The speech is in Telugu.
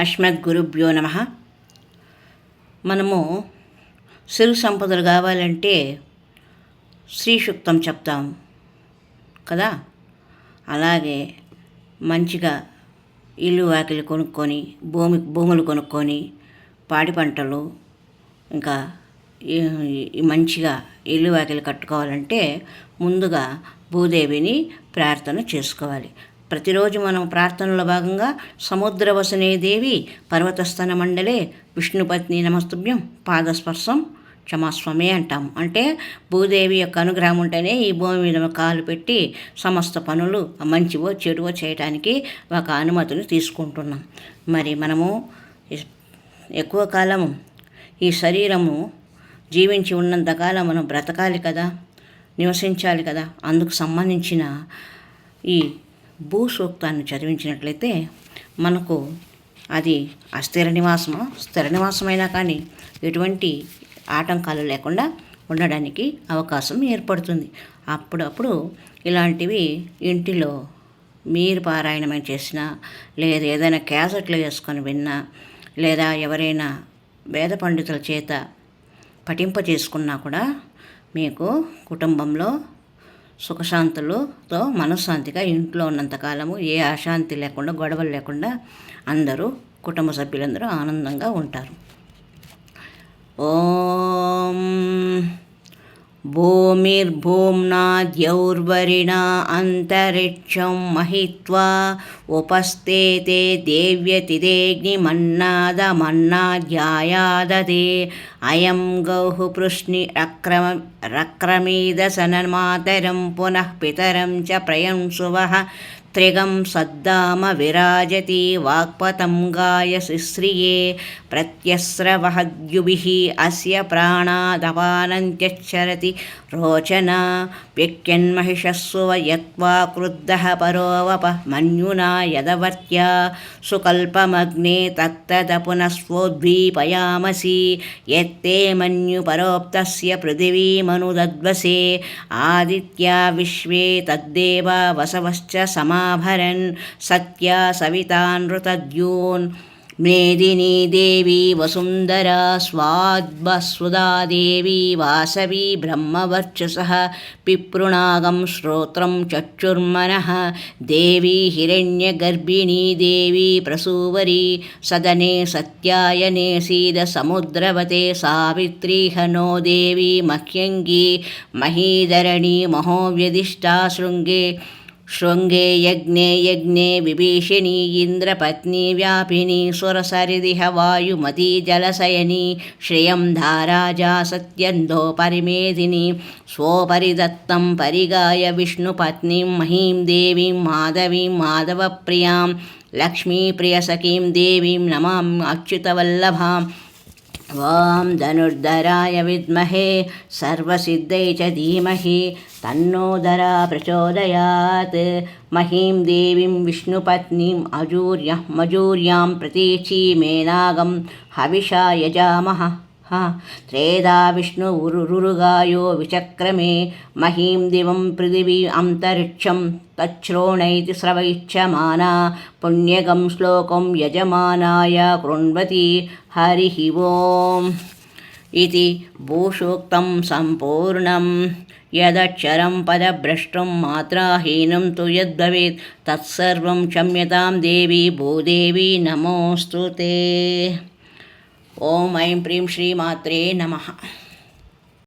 అస్మద్గురుభ్యో నమ. మనము సిరు సంపదలు కావాలంటే శ్రీశుక్తం చెప్తాం కదా. అలాగే మంచిగా ఇల్లు వాకిలి కొనుక్కొని భూమి భూములు కొనుక్కొని పాడి పంటలు ఇంకా మంచిగా ఇల్లు వాకిలి కట్టుకోవాలంటే ముందుగా భూదేవిని ప్రార్థన చేసుకోవాలి. ప్రతిరోజు మనం ప్రార్థనలో భాగంగా సముద్రవసనే దేవి పర్వతస్థన మండలే విష్ణుపత్ని నమస్తుభ్యం పాదస్పర్శం క్షమాస్వామే అంటాం. అంటే భూదేవి యొక్క అనుగ్రహం ఉంటేనే ఈ భూమి మీద కాలు పెట్టి సమస్త పనులు మంచివో చెడువో చేయడానికి ఒక అనుమతిని తీసుకుంటున్నాం. మరి మనము ఎక్కువ కాలం ఈ శరీరము జీవించి ఉన్నంతకాలం మనం బ్రతకాలి కదా నివసించాలి కదా అందుకు సంబంధించిన ఈ భూ సూక్తాన్ని చదివించినట్లయితే మనకు అది అస్థిర నివాసమా? స్థిర నివాసమైనా కానీ ఎటువంటి ఆటంకాలు లేకుండా ఉండడానికి అవకాశం ఏర్పడుతుంది. అప్పుడప్పుడు ఇలాంటివి ఇంటిలో మీరు పారాయణమై చేసినా లేదా ఏదైనా క్యాసెట్లు వేసుకొని విన్నా లేదా ఎవరైనా వేద పండితుల చేత పఠింప చేసుకున్నా కూడా మీకు కుటుంబంలో సుఖశాంతులతో మనశ్శాంతిగా ఇంట్లో ఉన్నంతకాలము ఏ అశాంతి లేకుండా గొడవలు లేకుండా అందరూ కుటుంబ సభ్యులందరూ ఆనందంగా ఉంటారు. ఓం భూమిర్భూమ్నా ద్యౌర్వరిణా అంతరిక్షం మహిత్వా ఉపస్థేతే దేవ్యతిదేగ్నిమన్నాదమన్నాధ్యాయాదదే అయం గౌః పృష్ణి రక్రమ రక్రమీదసనమాతరం పునః పితరం చ ప్రయం సువః త్రిగం సద్దామ విరాజతి వాక్పతం గాయసి శ్రియే ప్రత్యస్రవహద్యుభిः అస్య ప్రాణాదపానంత్యచ్చరతి రోచన వ్యక్యన్మహిషస్సువ యత్వా క్రుద్ధः పరోవప మన్యునా యదవర్త్యా సుకల్పమగ్నే తత్తదపునస్వోద్వీపయామసి యత్తే మన్యుపరోక్తస్య పృథివీమనుదద్వసే ఆదిత్యా విశ్వే తద్దేవా వసవశ్చ भरन् सत्या सवितानृतद्योन्मेदिनी देवी वसुन्दरा स्वाद्वसुधा देवी वासवी ब्रह्मवर्चसः पिप्रुणागं श्रोत्रं चक्षुर्मनः देवी हिरण्यगर्भिणी देवी प्रसूवरी सदने सत्यायने सीदसमुद्रवते सावित्री हनो देवी मह्यङ्गी महीधरणी महीधरणि महोव्यधिष्ठाशृङ्गे శృంగే యజ్ఞే యజ్ఞే విభీషిణీ ఇంద్రపత్ని వ్యాపిని సురసరిదిహ వాయుమతీ జలశయని శ్రియం ధారాజా సత్యందో పరిమేదిని స్వోపరిదత్తం పరిగాయ విష్ణుపత్నిం మహీం దేవీం మాధవీం మాధవప్రియాం లక్ష్మీప్రియసఖీం దేవీం నమాం అచ్యుతవల్లభాం వాం ॐ धनुर्धराय विद्महे सर्वसिद्धै च धीमहि तन्नोदरा प्रचोदयात्। महीं देवीं विष्णुपत्नीम् अजूर्य मजूर्यां प्रतीचीमेनागं हविषा यजामः। త్రేదా విష్ణు ఉరురుగాయో విచక్రమే మహీం దివం పృథివీ అంతరిక్షం తచ్చ్రోణైతి స్రవయిచ్చమానా పుణ్యగం శ్లోకం యజమానాయ కృణ్వతి హరి ఓం. ఇది భూషూక్తం సంపూర్ణం. యదక్షరం పదభ్రష్టం మాత్రాహీనం తు యద్భవేత్. తత్సర్వం క్షమ్యతాం దేవి భూదేవి నమోస్తు తే. ఓం ఐం ప్రీం శ్రీమాత్రే నమః